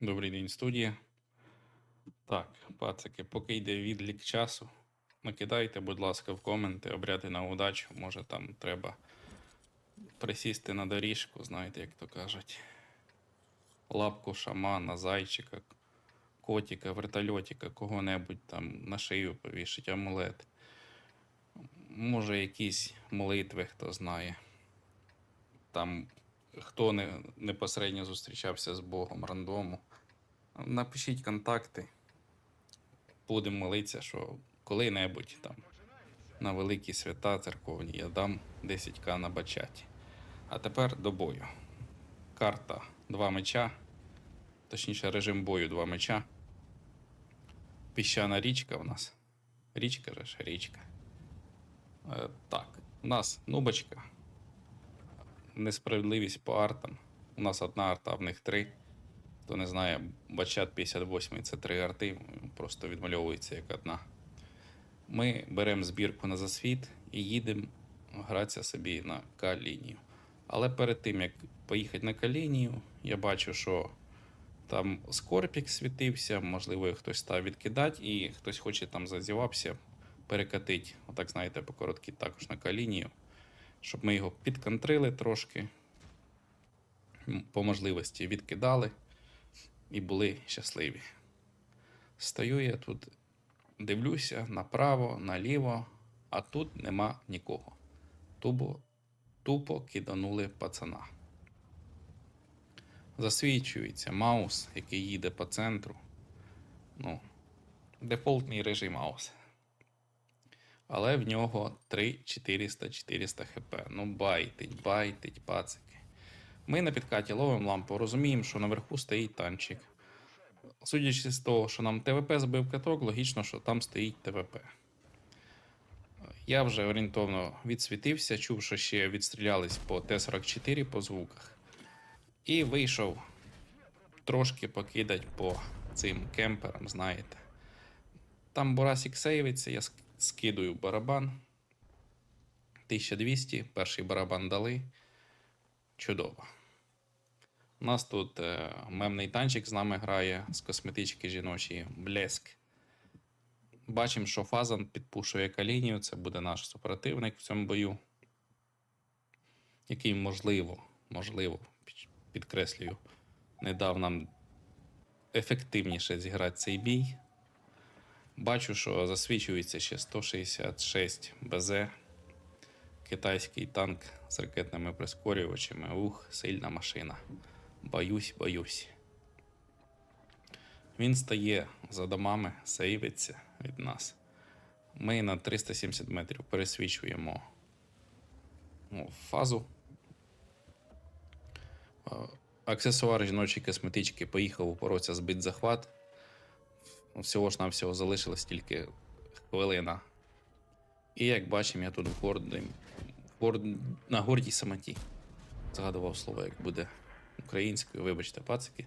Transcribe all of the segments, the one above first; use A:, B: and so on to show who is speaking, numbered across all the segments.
A: Добрий день, студія. Так, пацики, поки йде відлік часу, накидайте, будь ласка, в коменти, обряди на удачу. Може там треба присісти на доріжку, знаєте, як то кажуть. Лапку шамана, зайчика, котика, вертольотика, кого-небудь там на шию повішить, амулет. Може, якісь молитви, хто знає. Там хто не, непосередньо зустрічався з Богом рандому. Напишіть контакти. Будемо молитися, що коли-небудь там на великі свята церковні я дам 10к на бачаті. А тепер до бою. Карта два меча, точніше, режим бою два меча. Піщана річка в нас. Річка же ж річка. Е, так, у нас нубочка. Несправедливість по артам. У нас одна арта, а в них три. Хто не знає, Бачат 58 це три арти, просто відмальовується як одна. Ми беремо збірку на засвіт і їдемо гратися собі на К-лінію. Але перед тим, як поїхати на К-лінію, я бачу, що там скорпік світився, можливо, хтось став відкидати, і хтось хоче там зазівався, перекатити, отак, знаєте, по короткій також на К-лінію, щоб ми його підконтрили трошки, по можливості відкидали і були щасливі. Стою я тут, дивлюся направо, наліво, а тут нема нікого. Тупо, тупо киданули пацана. Засвічується маус, який їде по центру. Ну, дефолтний режим маус. Але в нього 3-400-400 хп. Ну, байтить, байтить, пацики. Ми на підкаті ловимо лампу, розуміємо, що наверху стоїть танчик. Судячи з того, що нам ТВП збив каток, логічно, що там стоїть ТВП. Я вже орієнтовно відсвітився, чув, що ще відстрілялись по Т-44 по звуках. І вийшов трошки покидать по цим кемперам, знаєте. Там Борасік сейвиться, я ск- скидую барабан. 1200, перший барабан дали. Чудово. У нас тут е, мемний танчик з нами грає з косметички жіночої Блеск. Бачимо, що Фазан підпушує калінію, це буде наш супротивник в цьому бою, який, можливо, можливо, підкреслюю, не дав нам ефективніше зіграти цей бій. Бачу, що засвічується ще 166 БЗ. Китайський танк з ракетними прискорювачами. Ух, сильна машина. Боюсь, боюсь. Він стає за домами, сейвиться від нас. Ми на 370 метрів пересвічуємо ну, фазу. Е, Аксесуар жіночої косметички поїхав упоровся збит захват. Всього ж навсього залишилось тільки хвилина. І як бачимо, я тут в гордим, в горд... на гордій самоті. Згадував слово, як буде українською, вибачте, пацики.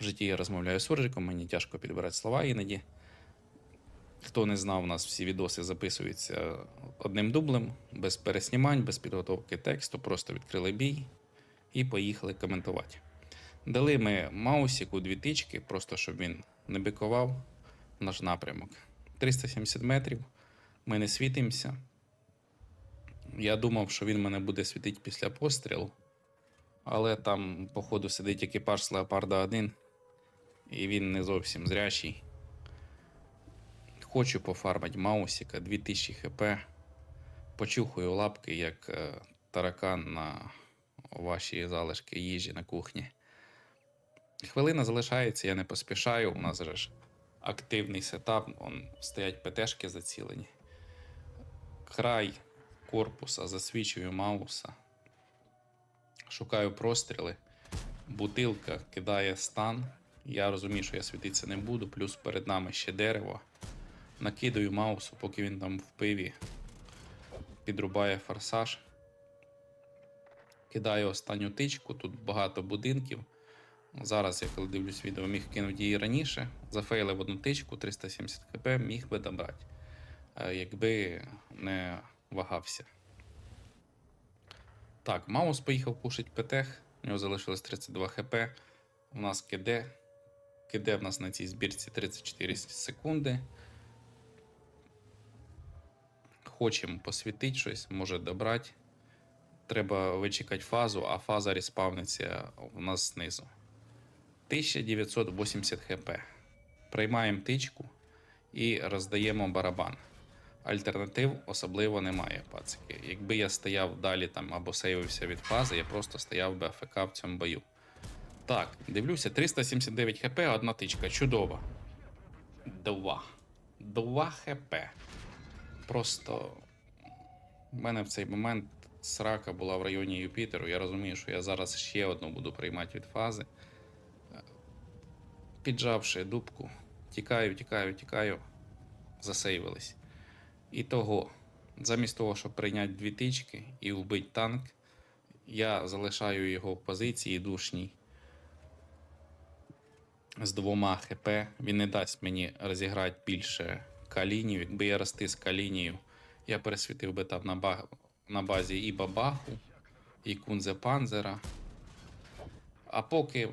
A: В житті я розмовляю з суржиком, мені тяжко підбирати слова іноді. Хто не знав, у нас всі відоси записуються одним дублем, без переснімань, без підготовки тексту, просто відкрили бій і поїхали коментувати. Дали ми Маусіку дві тички, просто щоб він не бикував наш напрямок. 370 метрів. Ми не світимося. Я думав, що він мене буде світити після пострілу. Але там, походу, сидить екіпаж з Леопарда 1, і він не зовсім зрячий. Хочу пофармити Маусіка 2000 хп. Почухаю лапки, як е, таракан на ваші залишки їжі на кухні. Хвилина залишається, я не поспішаю. У нас же ж активний сетап, он, стоять ПТшки зацілені. Край корпуса, засвічую мауса. Шукаю простріли. Бутилка кидає стан. Я розумію, що я світитися не буду, плюс перед нами ще дерево. Накидаю маусу, поки він там в пиві підрубає форсаж. Кидаю останню тичку, тут багато будинків. Зараз, я коли дивлюсь відео, міг кинути її раніше. Зафейлив одну тичку 370 хп, міг би добрати, е, якби не вагався. Так, Маус поїхав пушить ПТХ, у нього залишилось 32 хп. У нас КД іде в нас на цій збірці 34 секунди. Хочемо посвітити щось, може добрати. Треба вичекати фазу, а фаза респавниться у нас знизу. 1980 хп. Приймаємо тичку і роздаємо барабан. Альтернатив особливо немає, пацики. Якби я стояв далі там або сейвився від фази, я просто стояв би АФК в цьому бою. Так, дивлюся, 379 хп, одна тичка. Чудово. Два. Два хп. Просто в мене в цей момент срака була в районі Юпітеру. Я розумію, що я зараз ще одну буду приймати від фази. Піджавши дубку, тікаю, тікаю, тікаю, засейвились. І того, замість того, щоб прийняти дві тички і вбити танк, я залишаю його в позиції душній з двома ХП. Він не дасть мені розіграти більше калінів. Якби я розтис калінію, я пересвітив би там на, ба... на базі і бабаху, і кунзе панзера. А поки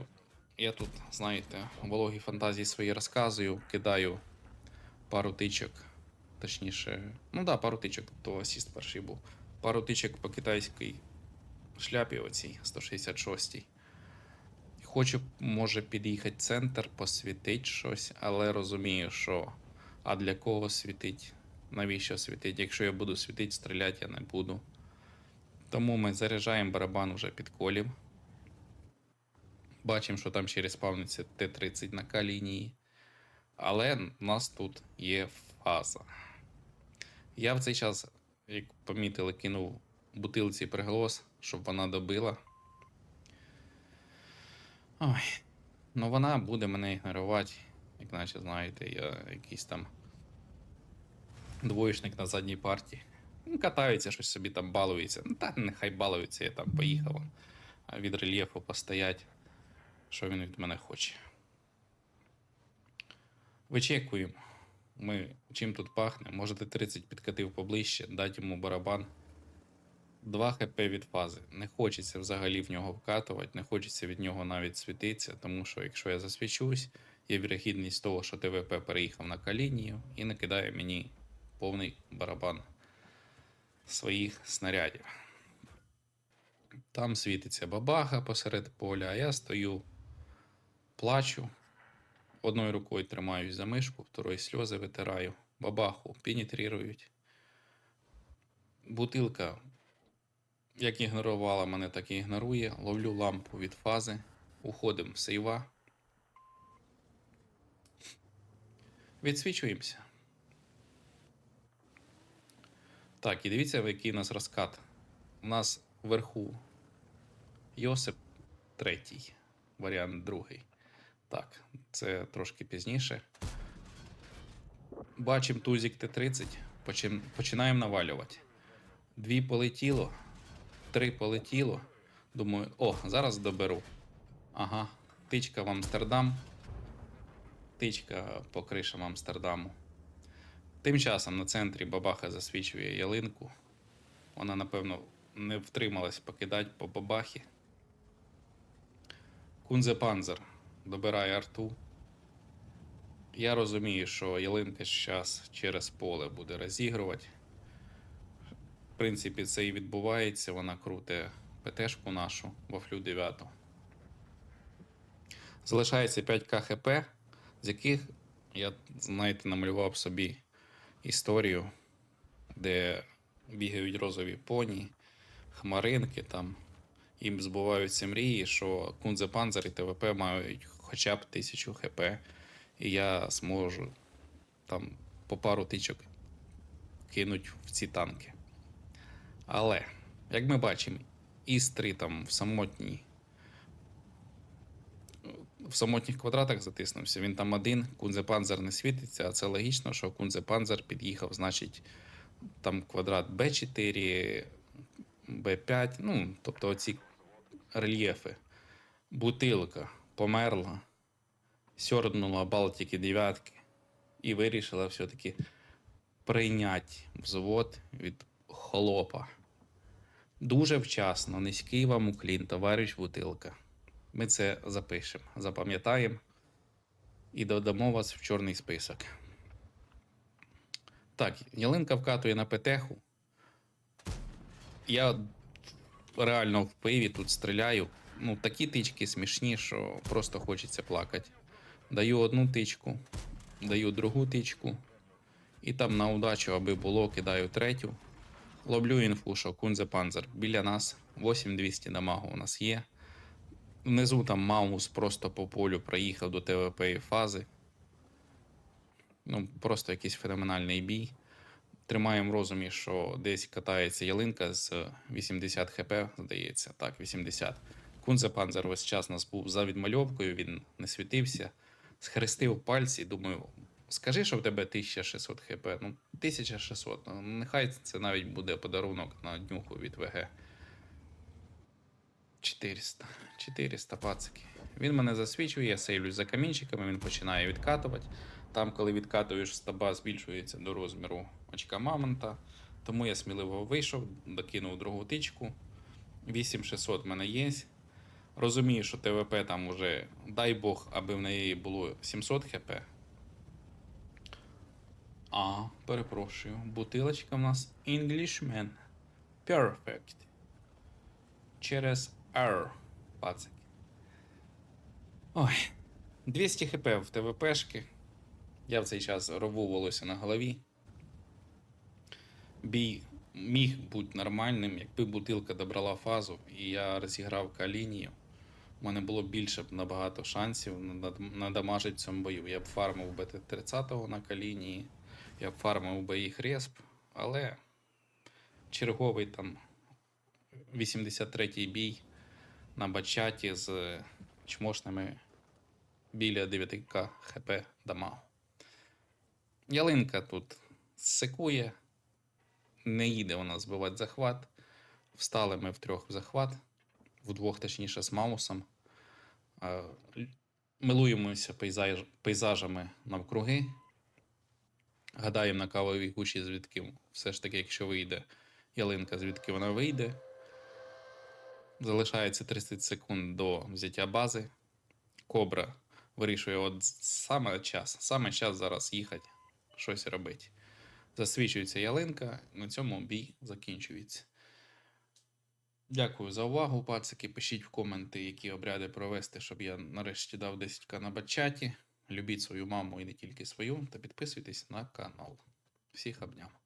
A: я тут, знаєте, вологі фантазії свої розказую, кидаю пару тичок. Точніше, ну да, пару тичок, то асіст перший був. Пару тичок по китайській шляпі оцій 166-й. Хочу, може, під'їхати центр, посвітить щось, але розумію, що а для кого світить? Навіщо світить? Якщо я буду світити, стріляти я не буду. Тому ми заряджаємо барабан вже під колів. Бачимо, що там ще респавниться Т-30 на К-лінії. Але в нас тут є фаза. Я в цей час, як помітили, кинув бутилці приголос, щоб вона добила. Ой. Ну вона буде мене ігнорувати, як наче, знаєте, я якийсь там двоєчник на задній парті. Ну, катаються, щось собі там балується. Ну, та нехай балується, я там поїхав. Від рельєфу постоять. Що він від мене хоче. Вичекуємо. Ми чим тут пахне. Можете 30 підкатив поближче, дати йому барабан. 2 хп від фази. Не хочеться взагалі в нього вкатувати, не хочеться від нього навіть світитися, тому що якщо я засвічусь, є вірогідність того, що ТВП переїхав на калінію і накидає мені повний барабан своїх снарядів. Там світиться бабаха посеред поля, а я стою, плачу. Одною рукою тримаюсь за мишку, второю сльози витираю, бабаху пенетрують. Бутилка як ігнорувала мене, так і ігнорує. Ловлю лампу від фази. Уходимо в сейва. Відсвічуємося. Так, і дивіться, який у нас розкат. У нас вверху Йосип третій, варіант другий. Так, це трошки пізніше. Бачимо тузик Т-30. Почим- Починаємо навалювати. Дві полетіло три полетіло. Думаю, о, зараз доберу. Ага, тичка в Амстердам. Тичка по кришам Амстердаму. Тим часом на центрі бабаха засвічує ялинку. Вона, напевно, не втрималась покидати по бабахі. Кунзе Панзер добирає арту. Я розумію, що ялинка зараз через поле буде розігрувати. В принципі, це і відбувається. Вона круте ПТшку нашу вафлю 9. Залишається 5 КХП, з яких я, знаєте, намалював собі історію, де бігають розові поні, хмаринки там. Їм збуваються мрії, що Кунзе Панзер і ТВП мають хоча б 1000 ХП, і я зможу там по пару тичок кинуть в ці танки. Але, як ми бачимо, Іс-3 там в самотній. В самотніх квадратах затиснувся. Він там один, Кунзе Панзер не світиться, а це логічно, що Кунзе Панзер під'їхав, значить, там квадрат Б4, Б5, ну, тобто оці рельєфи. Бутилка померла, сьорднула Балтики дев'ятки і вирішила все-таки прийняти взвод від холопа. Дуже вчасно, низький вам уклін, товариш Бутилка. Ми це запишемо, запам'ятаємо. і додамо вас в чорний список. Так, ялинка вкатує на петеху. Я реально в пиві тут стріляю. Ну, такі тички смішні, що просто хочеться плакати. Даю одну тичку, даю другу тичку. І там на удачу, аби було, кидаю третю. Ловлю інфу, що Кунзе Панзер біля нас. 8200 дамагу у нас є. Внизу там Маус просто по полю проїхав до ТВП фази. Ну, просто якийсь феноменальний бій. Тримаємо в розумі, що десь катається ялинка з 80 хп, здається, так, 80. Кунзепанзер весь час нас був за відмальовкою, він не світився, схрестив пальці, думаю, скажи, що в тебе 1600 хп. Ну, 1600. Ну, нехай це навіть буде подарунок на днюху від ВГ. 400. 400 пацики. Він мене засвічує, я сейлюсь за камінчиками, він починає відкатувати. Там, коли відкатуєш, стаба збільшується до розміру очка мамонта. Тому я сміливо вийшов, докинув другу тичку. 8600 в мене є. Розумію, що ТВП там уже, дай Бог, аби в неї було 700 хп. А, перепрошую, бутилочка в нас Englishman. Perfect. Через R, пацики. Ой, 200 хп в ТВПшки. Я в цей час рву волосся на голові. Бій міг бути нормальним, якби бутилка добрала фазу, і я розіграв калінію. У мене було більше б набагато шансів надамажити цьому бою. Я б фармив БТ30-го на калінії, я б фармив би їх респ, але черговий там 83-й бій на бачаті з чмошними біля 9к хп дамагу. Ялинка тут секує, не їде вона збивати захват. Встали ми втрьох в захват, вдвох, точніше, з Маусом. Е, Милуємося пейзаж, пейзажами навкруги. Гадаємо на кавовій гущі, звідки все ж таки, якщо вийде ялинка, звідки вона вийде. Залишається 30 секунд до взяття бази. Кобра вирішує, от саме час, саме час зараз їхати, щось робити. Засвічується ялинка, на цьому бій закінчується. Дякую за увагу, пацики. Пишіть в коменти, які обряди провести, щоб я нарешті дав 10к на бачаті. Любіть свою маму і не тільки свою, та підписуйтесь на канал. Всіх обняв.